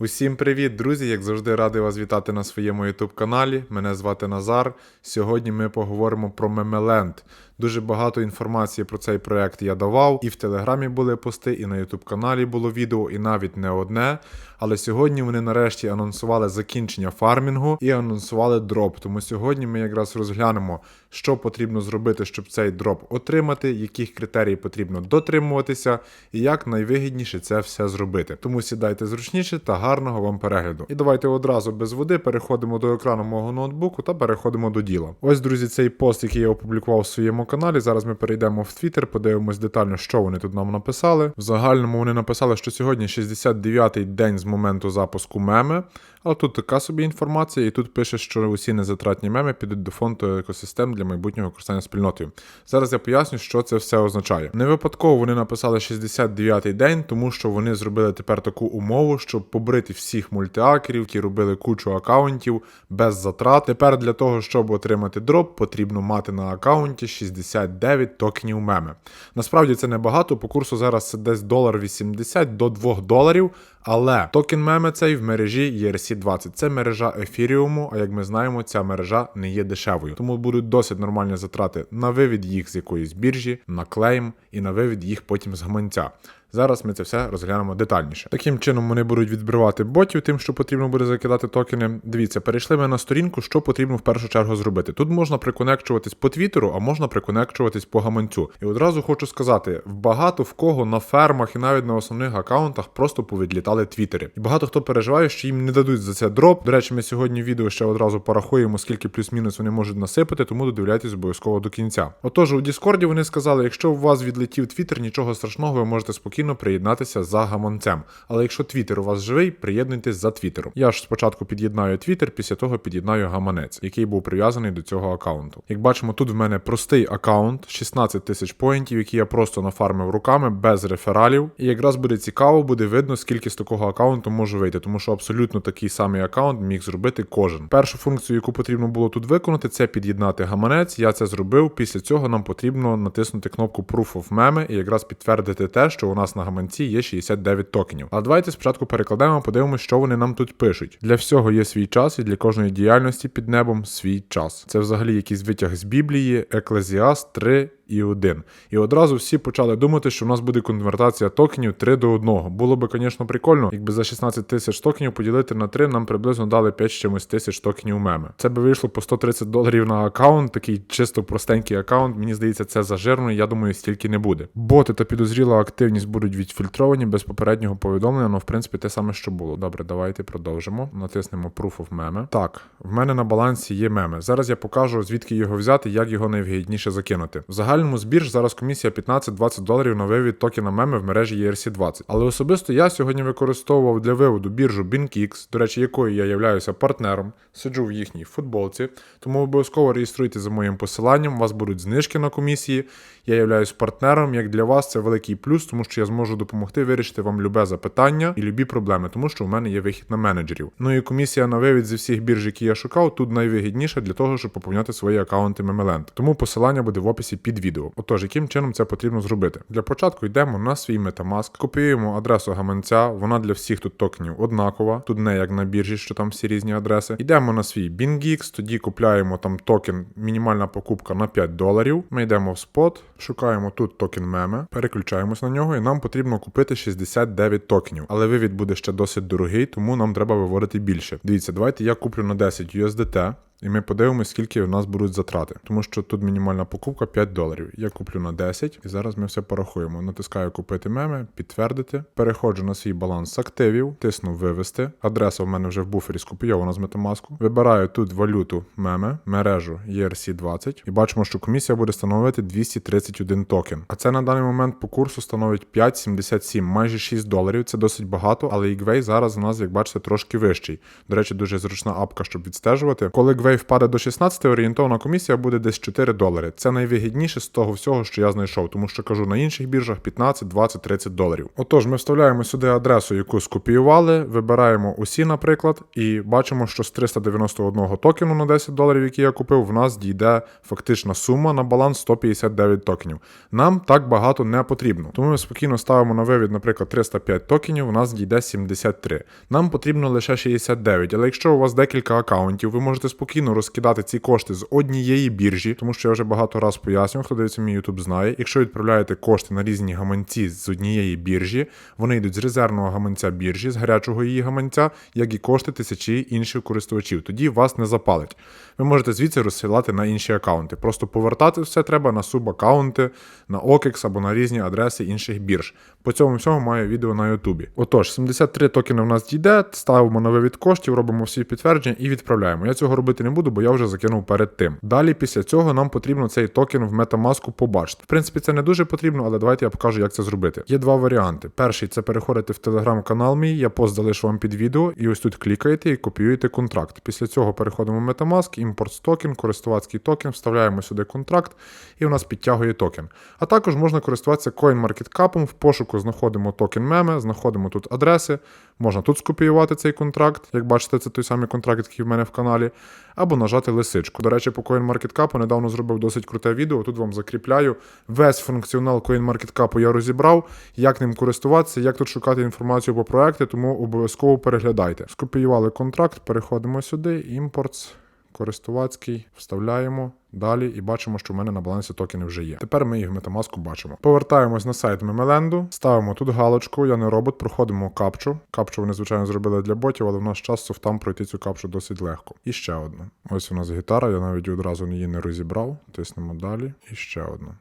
Усім привіт, друзі! Як завжди, радий вас вітати на своєму youtube каналі. Мене звати Назар. Сьогодні ми поговоримо про Мемеленд. Дуже багато інформації про цей проект я давав. І в телеграмі були пости, і на youtube каналі було відео, і навіть не одне. Але сьогодні вони нарешті анонсували закінчення фармінгу і анонсували дроп. Тому сьогодні ми якраз розглянемо, що потрібно зробити, щоб цей дроп отримати, яких критерій потрібно дотримуватися, і як найвигідніше це все зробити. Тому сідайте зручніше та гарного вам перегляду. І давайте одразу без води переходимо до екрану мого ноутбуку та переходимо до діла. Ось, друзі, цей пост, який я опублікував в своєму каналі. Зараз ми перейдемо в Твіттер, подивимось детально, що вони тут нам написали. В загальному вони написали, що сьогодні 69-й день з моменту запуску меми. Але тут така собі інформація, і тут пише, що усі незатратні меми підуть до фонду екосистем для майбутнього користання спільнотою. Зараз я поясню, що це все означає. Не випадково вони написали 69-й день, тому що вони зробили тепер таку умову, щоб побрити всіх мультиакерів, які робили кучу акаунтів без затрат. Тепер для того, щоб отримати дроп, потрібно мати на акаунті 69 токенів меми. Насправді це небагато, по курсу зараз це десь долар 80 до 2 доларів. Але токен меми цей в мережі ERC20. Це мережа ефіріуму, а як ми знаємо, ця мережа не є дешевою. Тому будуть досить нормальні затрати на вивід їх з якоїсь біржі, на клейм і на вивід їх потім з гаманця. Зараз ми це все розглянемо детальніше. Таким чином вони будуть відбивати ботів, тим, що потрібно буде закидати токени. Дивіться, перейшли ми на сторінку, що потрібно в першу чергу зробити. Тут можна приконекчуватись по твіттеру, а можна приконекчуватись по гаманцю. І одразу хочу сказати: багато в кого на фермах і навіть на основних аккаунтах просто повідлітали твіттери. І багато хто переживає, що їм не дадуть за це дроп. До речі, ми сьогодні відео ще одразу порахуємо, скільки плюс-мінус вони можуть насипати, тому додивляйтесь обов'язково до кінця. Отож, у Діскорді вони сказали, якщо у вас відлетів твіттер, нічого страшного, ви можете спокійно приєднатися за гаманцем. Але якщо твіттер у вас живий, приєднуйтесь за твіттером. Я ж спочатку під'єднаю твіттер, після того під'єднаю гаманець, який був прив'язаний до цього аккаунту. Як бачимо, тут в мене простий аккаунт, 16 тисяч поінтів, які я просто нафармив руками без рефералів. І якраз буде цікаво, буде видно, скільки з такого аккаунту може вийти, тому що абсолютно такий самий аккаунт міг зробити кожен. Першу функцію, яку потрібно було тут виконати, це під'єднати гаманець. Я це зробив. Після цього нам потрібно натиснути кнопку Proof of Meme і якраз підтвердити те, що у нас на гаманці є 69 токенів. А давайте спочатку перекладемо, подивимося, що вони нам тут пишуть. Для всього є свій час, і для кожної діяльності під небом свій час. Це взагалі якийсь витяг з Біблії, Еклезіаст 3 і 1. І одразу всі почали думати, що в нас буде конвертація токенів 3 до 1. Було би, звісно, прикольно, якби за 16 тисяч токенів поділити на 3, нам приблизно дали 5 чимось тисяч токенів меми. Це би вийшло по 130 доларів на аккаунт, такий чисто простенький аккаунт. Мені здається, це зажирно, я думаю, стільки не буде. Боти та підозріла активність будуть відфільтровані без попереднього повідомлення, але в принципі те саме, що було. Добре, давайте продовжимо. Натиснемо Proof of Meme. Так, в мене на балансі є меми. Зараз я покажу, звідки його взяти, як його найвигідніше закинути. В загальному збір зараз комісія 15-20 доларів на вивід токена меми в мережі ERC20. Але особисто я сьогодні використовував для виводу біржу BinkX, до речі, якою я являюся партнером, сиджу в їхній футболці, тому обов'язково реєструйте за моїм посиланням, у вас будуть знижки на комісії. Я являюсь партнером. Як для вас це великий плюс, тому що я зможу допомогти вирішити вам любе запитання і любі проблеми, тому що у мене є вихід на менеджерів. Ну і комісія на вивід зі всіх бірж, які я шукав, тут найвигідніша для того, щоб поповняти свої аккаунти Memeland. Тому посилання буде в описі під відео. Отож, яким чином це потрібно зробити? Для початку йдемо на свій Metamask, копіюємо адресу гаманця, вона для всіх тут токенів однакова, тут не як на біржі, що там всі різні адреси. Йдемо на свій BingX, тоді купляємо там токен, мінімальна покупка на 5 доларів. Ми йдемо в спот, шукаємо тут токен меме, переключаємось на нього, і нам потрібно купити 69 токенів. Але вивід буде ще досить дорогий, тому нам треба виводити більше. Дивіться, давайте я куплю на 10 USDT. І ми подивимося, скільки у нас будуть затрати. Тому що тут мінімальна покупка 5 доларів. Я куплю на 10, і зараз ми все порахуємо. Натискаю купити меми, підтвердити. Переходжу на свій баланс активів, тисну вивести. Адреса в мене вже в буфері скопійована з Metamask. Вибираю тут валюту меми, мережу ERC20 і бачимо, що комісія буде становити 231 токен. А це на даний момент по курсу становить 5,77, майже 6 доларів. Це досить багато, але Ігвей зараз у нас, як бачите, трошки вищий. До речі, дуже зручна апка, щоб відстежувати. Коли Wave впаде до 16, орієнтовна комісія буде десь 4 долари. Це найвигідніше з того всього, що я знайшов, тому що кажу на інших біржах 15, 20, 30 доларів. Отож, ми вставляємо сюди адресу, яку скопіювали, вибираємо усі, наприклад, і бачимо, що з 391 токену на 10 доларів, який я купив, в нас дійде фактична сума на баланс 159 токенів. Нам так багато не потрібно. Тому ми спокійно ставимо на вивід, наприклад, 305 токенів, у нас дійде 73. Нам потрібно лише 69, але якщо у вас декілька акаунтів, ви можете спокійно розкидати ці кошти з однієї біржі, тому що я вже багато раз пояснював, хто дивиться мій YouTube знає. Якщо відправляєте кошти на різні гаманці з однієї біржі, вони йдуть з резервного гаманця біржі, з гарячого її гаманця, як і кошти тисячі інших користувачів. Тоді вас не запалить. Ви можете звідси розсилати на інші акаунти. Просто повертати все треба на субакаунти, на OKEX або на різні адреси інших бірж. По цьому всьому маю відео на Ютубі. Отож, 73 токени в нас дійде, ставимо на вивід коштів, робимо всі підтвердження і відправляємо. Я цього робити не буду, бо я вже закинув перед тим. Далі, після цього, нам потрібно цей токен в Metamask побачити. В принципі, це не дуже потрібно, але давайте я покажу, як це зробити. Є два варіанти. Перший це переходити в телеграм-канал мій, я пост залишу вам під відео, і ось тут клікаєте і копіюєте контракт. Після цього переходимо в Metamask, імпорт токен, користувацький токен, вставляємо сюди контракт, і у нас підтягує токен. А також можна користуватися CoinMarketCap, в пошуку знаходимо токен меме, знаходимо тут адреси, можна тут скопіювати цей контракт, як бачите, це той самий контракт, який в мене в каналі, або нажати лисичку. До речі, по CoinMarketCap недавно зробив досить круте відео. Тут вам закріпляю. Весь функціонал CoinMarketCap я розібрав, як ним користуватися, як тут шукати інформацію по проекти, тому обов'язково переглядайте. Скопіювали контракт, переходимо сюди, імпортс. Користувацький, вставляємо далі і бачимо, що в мене на балансі токени вже є. Тепер ми їх в Metamask бачимо. Повертаємось на сайт Memeland, ставимо тут галочку, я не робот, проходимо капчу. Капчу вони, звичайно, зробили для ботів, але в нас час софтам пройти цю капчу досить легко. І ще одну. Ось у нас гітара, я навіть одразу її не розібрав. Тиснемо далі. І ще одну.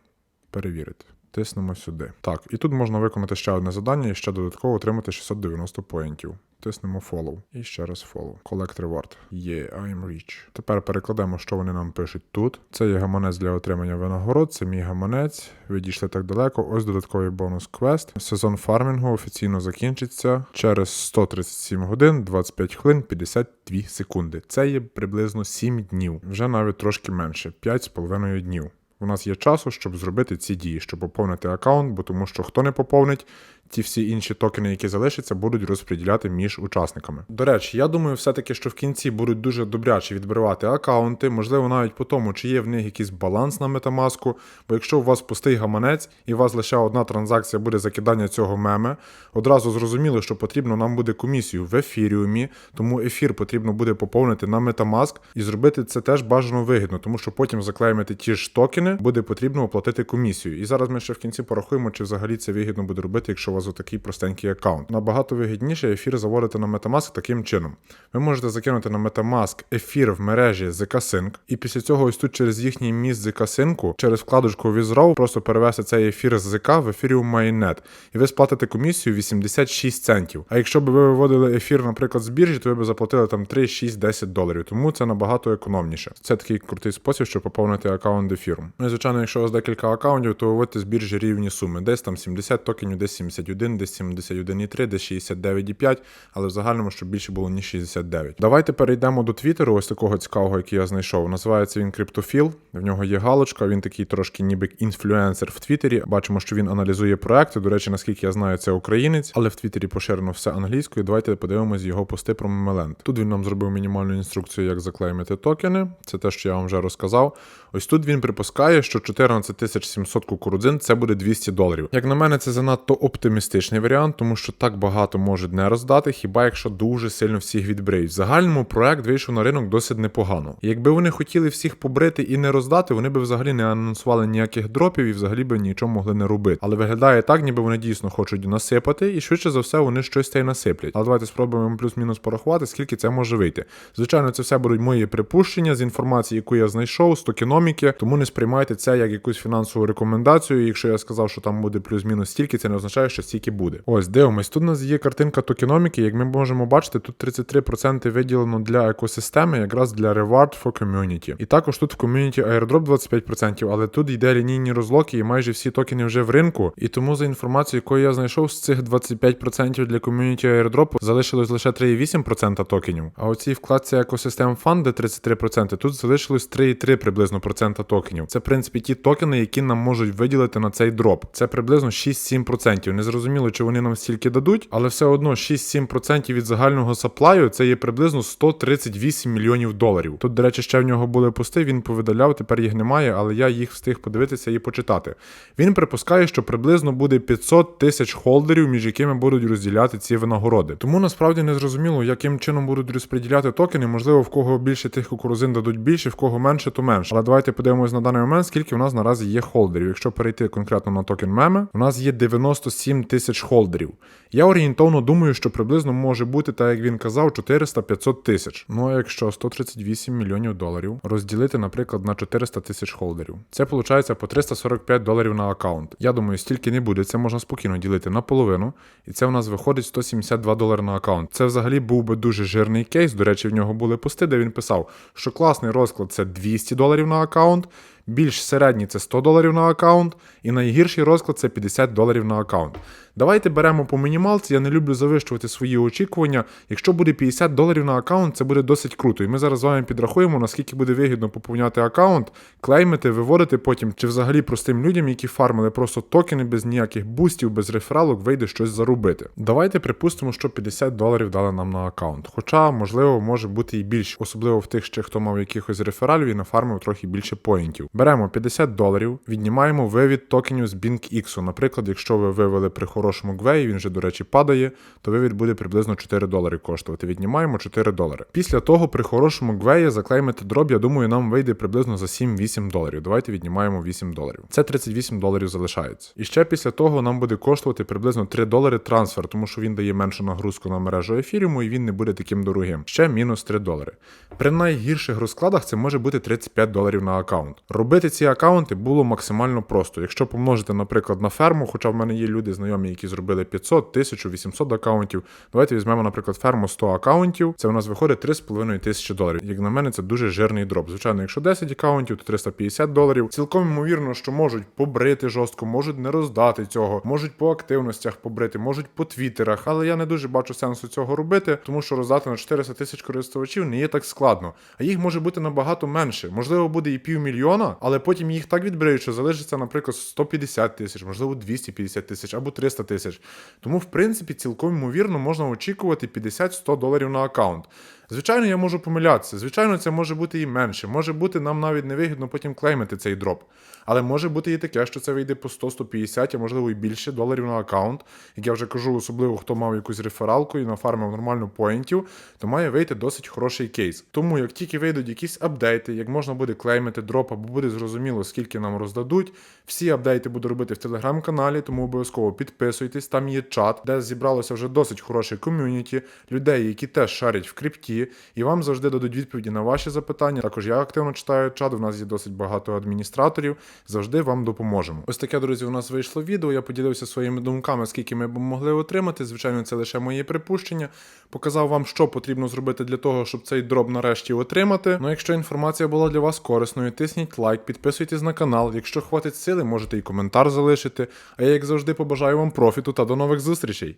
Перевірити. Тиснемо сюди. Так, і тут можна виконати ще одне завдання і ще додатково отримати 690 поінтів. Тиснемо follow. І ще раз follow. Collect reward. Yeah, I'm rich. Тепер перекладемо, що вони нам пишуть тут. Це є гаманець для отримання винагород, це мій гаманець. Ви дійшли так далеко. Ось додатковий бонус квест. Сезон фармінгу офіційно закінчиться через 137 годин, 25 хвилин, 52 секунди. Це є приблизно 7 днів. Вже навіть трошки менше 5,5 днів. У нас є часу, щоб зробити ці дії, щоб поповнити аккаунт, бо тому що хто не поповнить, ті всі інші токени, які залишаться, будуть розподіляти між учасниками. До речі, я думаю, все-таки, що в кінці будуть дуже добряче відбивати аккаунти, можливо, навіть по тому, чи є в них якийсь баланс на метамаску. Бо якщо у вас пустий гаманець і у вас лише одна транзакція буде закидання цього меме, одразу зрозуміло, що потрібно нам буде комісію в ефіріумі, тому ефір потрібно буде поповнити на Metamask і зробити це теж бажано вигідно, тому що потім заклеймити ті ж токени, буде потрібно оплатити комісію. І зараз ми ще в кінці порахуємо, чи взагалі це вигідно буде робити, якщо вас отакий простенький аккаунт. Набагато вигідніше ефір заводити на Metamask таким чином. Ви можете закинути на Metamask ефір в мережі ZK-Sync, і після цього ось тут через їхній міст ZK-Sync, через вкладочку Withdraw, просто перевести цей ефір з ZK в ефіріум Mainnet. І ви сплатите комісію 86 центів. А якщо б ви виводили ефір, наприклад, з біржі, то ви б заплатили там 3, 6, 10 доларів. Тому це набагато економніше. Це такий крутий спосіб, щоб поповнити аккаунт ефіром. Ну і звичайно, якщо у вас декілька аккаунтів, то виводьте з біржі рівні суми. Десь там 70 токенів, десь 71, десь 71,3, десь 69,5, але в загальному, щоб більше було ніж 69. Давайте перейдемо до Твіттеру, ось такого цікавого, який я знайшов. Називається він Криптофіл. В нього є галочка, він такий трошки ніби інфлюенсер в Твіттері. Бачимо, що він аналізує проекти. До речі, наскільки я знаю, це українець, але в Твіттері поширено все англійською. Давайте подивимось його пости про Memeland. Тут він нам зробив мінімальну інструкцію, як заклеймити токени. Це те, що я вам вже розказав. Ось тут він припускає, що 14 700 кукурудзин це буде 200 доларів. Як на мене, це занадто оптимістичний варіант, тому що так багато можуть не роздати, хіба якщо дуже сильно всіх відбриють. В загальному проект вийшов на ринок досить непогано. Якби вони хотіли всіх побрити і не роздати, вони б взагалі не анонсували ніяких дропів і взагалі би нічого могли не робити. Але виглядає так, ніби вони дійсно хочуть насипати, і швидше за все вони щось та й насиплять. Але давайте спробуємо плюс-мінус порахувати, скільки це може вийти. Звичайно, це все будуть мої припущення з інформації, яку я знайшов, з токеноміки, тому не сприймайте це як якусь фінансову рекомендацію. Якщо я сказав, що там буде плюс-мінус стільки, це не означає, що стільки буде. Ось, дивимось, тут у нас є картинка токеноміки. Як ми можемо бачити, тут 33% виділено для екосистеми, якраз для Reward for Community. І також тут в ком'юніті airdrop 25%, але тут йде лінійні розлоки, і майже всі токени вже в ринку. І тому за інформацією, яку я знайшов, з цих 25% для ком'юніті airdrop залишилось лише 3,8% токенів. А оцій вкладці екосистем фанд, де 33%, тут залишилось 3,3 приблизно процента токенів. Це в принципі ті токени, які нам можуть виділити на цей дроп. Це приблизно 6-7%. Не зрозуміло, чи вони нам стільки дадуть, але все одно 6-7% від загального саплаю це є приблизно 138 мільйонів доларів. Тут, до речі, ще в нього були пости, він повидаляв, тепер їх немає, але я їх встиг подивитися і почитати. Він припускає, що приблизно буде 500 тисяч холдерів, між якими будуть розділяти ці винагороди. Тому насправді не зрозуміло, яким чином будуть розподіляти токени. Можливо, в кого більше тих кукурузин дадуть більше, в кого менше, то менше. Але давайте подивимось на даний момент, скільки в нас наразі є холдерів. Якщо перейти конкретно на токен меми, у нас є 97 тисяч холдерів. Я орієнтовно думаю, що приблизно може бути, так як він казав, 400-500 тисяч. Ну а якщо 138 мільйонів доларів розділити, наприклад, на 400 тисяч холдерів, це виходить по 345 доларів на аккаунт. Я думаю, стільки не буде. Це можна спокійно ділити на половину, і це у нас виходить 172 долари на аккаунт. Це взагалі був би дуже жирний кейс. До речі, в нього були пости, де він писав, що класний розклад це 200 доларів на аккаунт. Більш середній це 100 доларів на аккаунт, і найгірший розклад це 50 доларів на аккаунт. Давайте беремо по мінімалці. Я не люблю завищувати свої очікування. Якщо буде 50 доларів на аккаунт, це буде досить круто. І ми зараз з вами підрахуємо, наскільки буде вигідно поповняти аккаунт, клеймити, виводити потім, чи взагалі простим людям, які фармили просто токени без ніяких бустів, без рефералок, вийде щось заробити. Давайте припустимо, що 50 доларів дали нам на аккаунт. Хоча, можливо, може бути і більше, особливо в тих ще, хто мав якихось рефералів і нафармив трохи більше поінтів. Беремо 50 доларів, віднімаємо вивід токенів з BinkX. Наприклад, якщо ви вивели при хорошому гвеї, він вже, до речі, падає, то вивід буде приблизно 4 долари коштувати. Віднімаємо 4 долари. Після того, при хорошому гвеї заклеймити дроб, я думаю, нам вийде приблизно за 7-8 доларів. Давайте віднімаємо 8 доларів. Це 38 доларів залишається. І ще після того нам буде коштувати приблизно 3 долари трансфер, тому що він дає меншу нагрузку на мережу ефіріуму і він не буде таким дорогим. Ще мінус 3 долари. При найгірших розкладах це може бути 35 доларів на аккаунт. Робити ці аккаунти було максимально просто. Якщо помножити, наприклад, на ферму, хоча в мене є люди знайомі, які зробили 500, 1000, 800 аккаунтів. Давайте візьмемо, наприклад, ферму 100 аккаунтів. Це у нас виходить 3,5 тисячі доларів. Як на мене, це дуже жирний дроп. Звичайно, якщо 10 аккаунтів, то 350 доларів. Цілком ймовірно, що можуть побрити жорстко, можуть не роздати цього, можуть по активностях побрити, можуть по твіттерах. Але я не дуже бачу сенсу цього робити, тому що роздати на 400 тисяч користувачів не є так складно. А їх може бути набагато менше. Можливо, буде і півмільйона, але потім їх так відбриють, що залишиться, наприклад, 150 тисяч, можливо, 250 тисяч або 300 тисяч. Тому, в принципі, цілком ймовірно можна очікувати 50-100 доларів на аккаунт. Звичайно, я можу помилятися. Звичайно, це може бути і менше. Може бути, нам навіть невигідно потім клеймити цей дроп. Але може бути і таке, що це вийде по 100-150, а можливо і більше доларів на аккаунт. Як я вже кажу, особливо хто мав якусь рефералку і нафармив нормально поінтів, то має вийти досить хороший кейс. Тому як тільки вийдуть якісь апдейти, як можна буде клеймити дроп, або буде зрозуміло, скільки нам роздадуть. Всі апдейти буду робити в телеграм-каналі, тому обов'язково підписуйтесь. Там є чат, де зібралося вже досить хороше ком'юніті, людей, які теж шарять в крипті, і вам завжди дадуть відповіді на ваші запитання. Також я активно читаю чат. У нас є досить багато адміністраторів. Завжди вам допоможемо. Ось таке, друзі, у нас вийшло відео. Я поділився своїми думками, скільки ми б могли отримати. Звичайно, це лише моє припущення. Показав вам, що потрібно зробити для того, щоб цей дроб нарешті отримати. Ну, якщо інформація була для вас корисною, тисніть лайк, підписуйтесь на канал. Якщо хватить сили, можете і коментар залишити. А я, як завжди, побажаю вам профіту та до нових зустрічей.